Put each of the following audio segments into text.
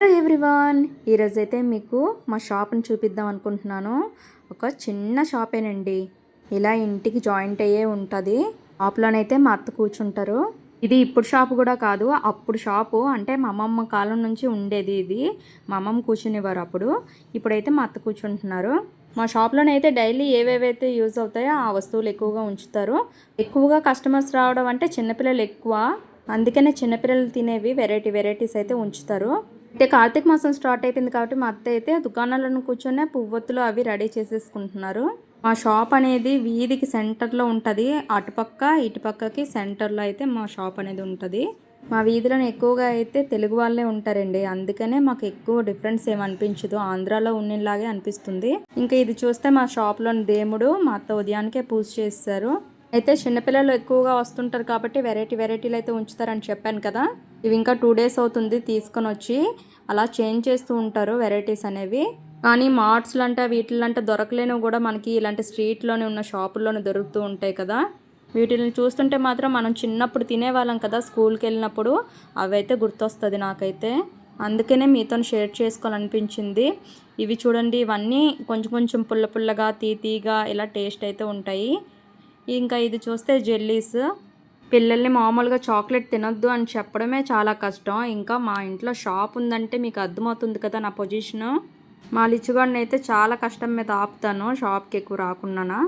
Hello everyone ఈరోజైతే మీకు మా షాప్ని చూపిద్దాం అనుకుంటున్నాను. ఒక చిన్న షాపేనండి. ఇలా ఇంటికి జాయింట్ అయ్యే ఉంటుంది. షాప్లోనైతే మా అత్త కూర్చుంటారు. ఇది ఇప్పుడు షాపు కూడా కాదు అప్పుడు షాపు. అంటే మా అమ్మమ్మ కాలం నుంచి ఉండేది ఇది. మా అమ్మమ్మ కూర్చునేవారు అప్పుడు. ఇప్పుడైతే మా అత్త కూర్చుంటున్నారు. మా షాప్లోనైతే డైలీ ఏవేవైతే యూజ్ అవుతాయో ఆ వస్తువులు ఎక్కువగా ఉంచుతారు. ఎక్కువగా కస్టమర్స్ రావడం అంటే చిన్నపిల్లలు ఎక్కువ. అందుకనే చిన్నపిల్లలు తినేవి వెరైటీ వెరైటీస్ అయితే ఉంచుతారు. అయితే కార్తీక మాసం స్టార్ట్ అయిపోయింది కాబట్టి మా అత్త అయితే దుకాణాలను కూర్చొనే పువ్వొత్తులు అవి రెడీ చేసేసుకుంటున్నారు. మా షాప్ అనేది వీధికి సెంటర్లో ఉంటుంది. అటుపక్క ఇటుపక్కకి సెంటర్లో అయితే మా షాప్ అనేది ఉంటుంది. మా వీధిలో ఎక్కువగా అయితే తెలుగు వాళ్ళే ఉంటారండి. అందుకనే మాకు ఎక్కువ డిఫరెన్స్ ఏమి అనిపించదు ఆంధ్రాలో ఉన్నలాగే అనిపిస్తుంది. ఇంకా ఇది చూస్తే మా షాప్లోని దేవుడు మా అత్త ఉదయానికే పూజ చేస్తారు. అయితే చిన్నపిల్లలు ఎక్కువగా వస్తుంటారు కాబట్టి వెరైటీ వెరైటీలు అయితే ఉంచుతారని చెప్పాను కదా. ఇవి ఇంకా టూ డేస్ అవుతుంది తీసుకొని వచ్చి అలా చేంజ్ చేస్తూ ఉంటారు వెరైటీస్ అనేవి. కానీ మార్ట్స్లు అంటే వీటిలంటే దొరకలేనివి కూడా మనకి ఇలాంటి స్ట్రీట్లోనే ఉన్న షాపుల్లోనే దొరుకుతూ ఉంటాయి కదా. వీటిని చూస్తుంటే మాత్రం మనం చిన్నప్పుడు తినేవాళ్ళం కదా స్కూల్కి వెళ్ళినప్పుడు. అవైతే గుర్తొస్తుంది నాకైతే. అందుకనే మీతో షేర్ చేసుకోవాలనిపించింది. ఇవి చూడండి ఇవన్నీ కొంచెం కొంచెం పుల్ల పుల్లగా తీతీగా ఇలా టేస్ట్ అయితే ఉంటాయి. ఇంకా ఇది చూస్తే జెల్లీస్. పిల్లల్ని మామూలుగా చాక్లెట్ తినొద్దు అని చెప్పడమే చాలా కష్టం. ఇంకా మా ఇంట్లో షాప్ ఉందంటే మీకు అర్థమవుతుంది కదా నా పొజిషను. మా లిచ్చుగాడిని అయితే చాలా కష్టం మీద ఆపుతాను షాప్కి ఎక్కువ రాకుండా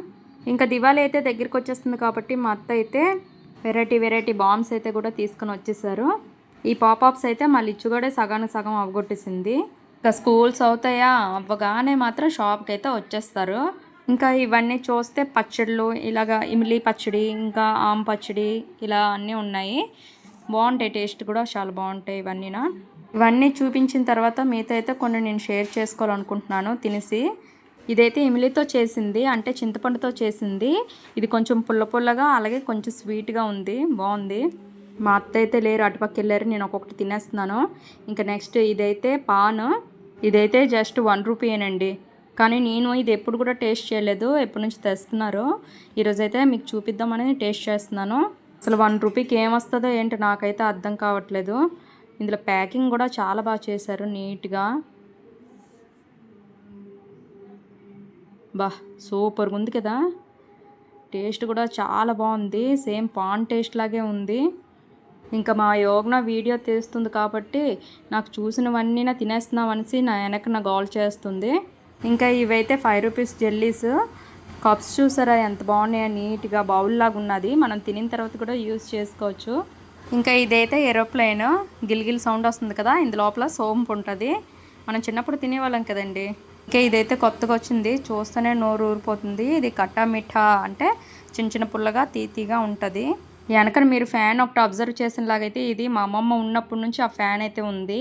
ఇంకా దివాళీ అయితే దగ్గరికి వచ్చేస్తుంది కాబట్టి మా అత్త అయితే వెరైటీ వెరైటీ బాంబ్స్ అయితే కూడా తీసుకొని వచ్చేసారు. ఈ పాపాప్స్ అయితే మా లిచ్చుగాడే సగానికి సగం అవగొట్టేసింది ఇంకా స్కూల్స్ అవుతాయా? అవ్వగానే మాత్రం షాప్కి అయితే వచ్చేస్తారు. ఇంకా ఇవన్నీ చూస్తే పచ్చళ్ళు ఇలాగా ఇమిలి పచ్చడి ఇంకా ఆమ్ పచ్చడి ఇలా అన్నీ ఉన్నాయి. బాగుంటాయి టేస్ట్ కూడా చాలా బాగుంటాయి ఇవన్నీనా. ఇవన్నీ చూపించిన తర్వాత మీతో అయితే కొన్ని నేను షేర్ చేసుకోవాలనుకుంటున్నాను తినేసి. ఇదైతే ఇమిలితో చేసింది అంటే చింతపండుతో చేసింది. ఇది కొంచెం పుల్ల పుల్లగా అలాగే కొంచెం స్వీట్గా ఉంది బాగుంది. మా అత్త అయితే లేరు అటుపక్క వెళ్ళారు నేను ఒక్కొక్కటి తినేస్తున్నాను. ఇంకా నెక్స్ట్ ఇదైతే పాన్. ఇదైతే జస్ట్ వన్ రూపీయేనండి. కానీ నేను ఇది ఎప్పుడు కూడా టేస్ట్ చేయలేదు. ఎప్పటి నుంచి తెస్తున్నారు ఈరోజైతే మీకు చూపిద్దామని టేస్ట్ చేస్తున్నాను. అసలు వన్ రూపీకి ఏమొస్తుందో ఏంటో నాకైతే అర్థం కావట్లేదు. ఇందులో ప్యాకింగ్ కూడా చాలా బాగా చేశారు నీట్గా. బా సూపర్గా ఉంది కదా. టేస్ట్ కూడా చాలా బాగుంది. సేమ్ పాన్ టేస్ట్ లాగే ఉంది. ఇంకా మా యోగన వీడియో తీస్తుంది కాబట్టి నాకు చూసినవన్నీ నా తినేస్తున్నాం అనేసి నా వెనక నా గోల్ చేస్తుంది. ఇంకా ఇవైతే ఫైవ్ రూపీస్ జెల్లీస్ కప్స్ చూసారా ఎంత బాగున్నాయో నీట్గా బౌల్ లాగా ఉన్నది మనం తినిన తర్వాత కూడా యూజ్ చేసుకోవచ్చు. ఇంకా ఇదైతే ఏరోప్లేన్ గిల్గిల్ సౌండ్ వస్తుంది కదా ఇందు లోపల సోంపు ఉంటుంది. మనం చిన్నప్పుడు తినేవాళ్ళం కదండి. ఇంకా ఇదైతే కొత్తగా వచ్చింది చూస్తేనే నోరు ఊరిపోతుంది. ఇది కట్టా మిఠా అంటే చిన్న చిన్న పుల్లగా తీతీగా ఉంటుంది. వెనకన మీరు ఫ్యాన్ ఒకటి అబ్జర్వ్ చేసినలాగైతే ఇది మా అమ్మమ్మ ఉన్నప్పటి నుంచి ఆ ఫ్యాన్ అయితే ఉంది.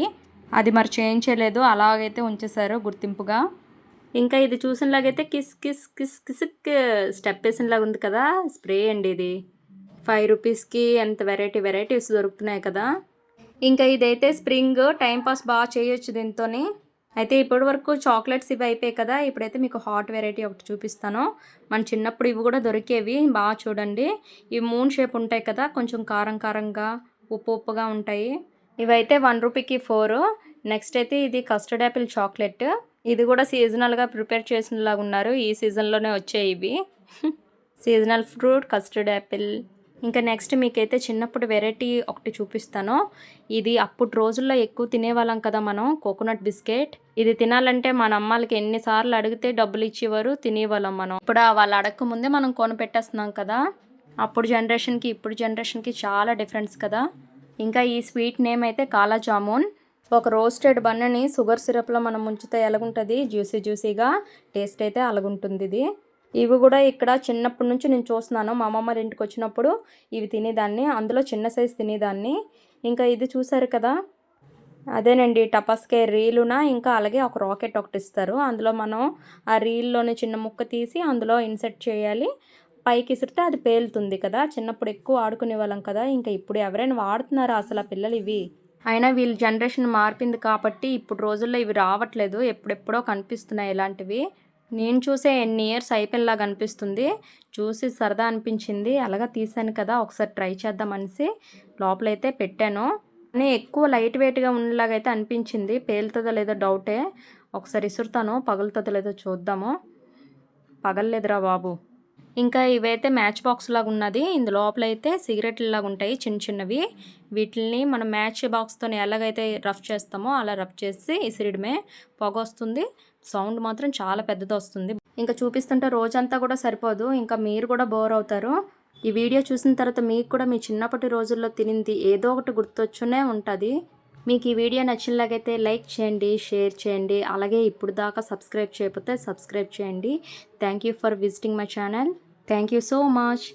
అది మరి చేంజ్ చేయలేదు అలాగైతే ఉంచేశారు గుర్తింపుగా. ఇంకా ఇది చూసినలాగైతే కిస్ కిస్ కిస్ కిసిక్ స్టెప్ వేసినలాగా ఉంది కదా. స్ప్రే అండి ఇది. ఫైవ్ రూపీస్కి ఎంత వెరైటీ వెరైటీస్ దొరుకుతున్నాయి కదా. ఇంకా ఇదైతే స్ప్రింగ్ టైంపాస్ బాగా చేయొచ్చు దీంతోని. అయితే ఇప్పటి వరకు చాక్లెట్స్ ఇవి అయిపోయాయి కదా. ఇప్పుడైతే మీకు హాట్ వెరైటీ ఒకటి చూపిస్తాను. మన చిన్నప్పుడు ఇవి కూడా దొరికేవి. బాగా చూడండి. ఇవి మూన్ షేప్ ఉంటాయి కదా. కొంచెం కారం కారంగా ఉప్పు ఉప్పుగా ఉంటాయి. ఇవైతే వన్ రూపీకి ఫోర్ నెక్స్ట్ అయితే ఇది కస్టర్డ్ యాపిల్ చాక్లెట్ ఇది కూడా సీజనల్గా ప్రిపేర్ చేసినలాగా ఉన్నారు. ఈ సీజన్లోనే వచ్చాయి ఇవి. సీజనల్ ఫ్రూట్ కస్టర్డ్ యాపిల్ ఇంకా నెక్స్ట్ మీకైతే చిన్నప్పుడు వెరైటీ ఒకటి చూపిస్తాను. ఇది అప్పుడు రోజుల్లో ఎక్కువ తినేవాళ్ళం కదా మనం కోకోనట్ బిస్కెట్ ఇది తినాలంటే మన అమ్మాలకి ఎన్నిసార్లు అడిగితే డబ్బులు ఇచ్చేవారు తినేవాళ్ళం మనం. ఇప్పుడు వాళ్ళు అడగక ముందే మనం కొని పెట్టేస్తున్నాం కదా. అప్పుడు జనరేషన్కి ఇప్పుడు జనరేషన్కి చాలా డిఫరెన్స్ కదా. ఇంకా ఈ స్వీట్ నేమ్ అయితే కాలా జామున్ ఒక రోస్టెడ్ బన్నని షుగర్ సిరప్లో మనం ముంచితే ఎలాగుంటుంది? జ్యూసీ జ్యూసీగా టేస్ట్ అయితే అలాగుంటుంది ఇది. ఇవి కూడా ఇక్కడ చిన్నప్పటి నుంచి నేను చూస్తున్నాను. మా అమ్మమ్మ ఇంటికి వచ్చినప్పుడు ఇవి తినేదాన్ని. అందులో చిన్న సైజు తినేదాన్ని. ఇంకా ఇది చూసారు కదా? అదేనండి టపాస్కే రీలున ఇంకా అలాగే ఒక రాకెట్ ఒకటి ఇస్తారు. అందులో మనం ఆ రీల్లోని చిన్న ముక్క తీసి అందులో ఇన్సెట్ చేయాలి. పైకి ఇసిరితే అది పేలుతుంది కదా? చిన్నప్పుడు ఎక్కువ ఆడుకునే వాళ్ళం కదా? ఇంకా ఇప్పుడు ఎవరైనా వాడుతున్నారా అసలు ఆ పిల్లలు ఇవి? అయినా వీళ్ళ జనరేషన్ మారిపోయింది కాబట్టి ఇప్పుడు రోజుల్లో ఇవి రావట్లేదు. ఎప్పుడెప్పుడో కనిపిస్తున్నాయి ఇలాంటివి. నేను చూసే ఎన్ని ఇయర్స్ అయిపోయేలాగా అనిపిస్తుంది. చూసి సరదా అనిపించింది. అలాగా తీసాను కదా ఒకసారి ట్రై చేద్దాం అనేసి లోపలైతే పెట్టాను. కానీ ఎక్కువ లైట్ వెయిట్గా ఉండేలాగైతే అనిపించింది. పేలుతుందో లేదో డౌటే. ఒకసారి ఇసురుతాను పగులుతుందో లేదో చూద్దాము. పగలలేదురా బాబు. ఇంకా ఇవైతే మ్యాచ్ బాక్స్ లాగా ఉన్నది. ఇందు లోపల అయితే సిగరెట్లు లాగా ఉంటాయి చిన్న చిన్నవి. వీటిని మనం మ్యాచ్ బాక్స్తో ఎలాగైతే రఫ్ చేస్తామో అలా రఫ్ చేసి ఇసిరిడమే పొగ వస్తుంది. సౌండ్ మాత్రం చాలా పెద్దది వస్తుంది. ఇంకా చూపిస్తుంటే రోజంతా కూడా సరిపోదు. ఇంకా మీరు కూడా బోర్ అవుతారు. ఈ వీడియో చూసిన తర్వాత మీకు కూడా మీ చిన్నప్పటి రోజుల్లో తినింది ఏదో ఒకటి గుర్తొచ్చునే ఉంటుంది. మీకు ఈ వీడియో నచ్చినలాగైతే లైక్ చేయండి షేర్ చేయండి. అలాగే ఇప్పుడు దాకా సబ్స్క్రైబ్ చేయకపోతే సబ్స్క్రైబ్ చేయండి. Thank you for visiting my channel. Thank you so much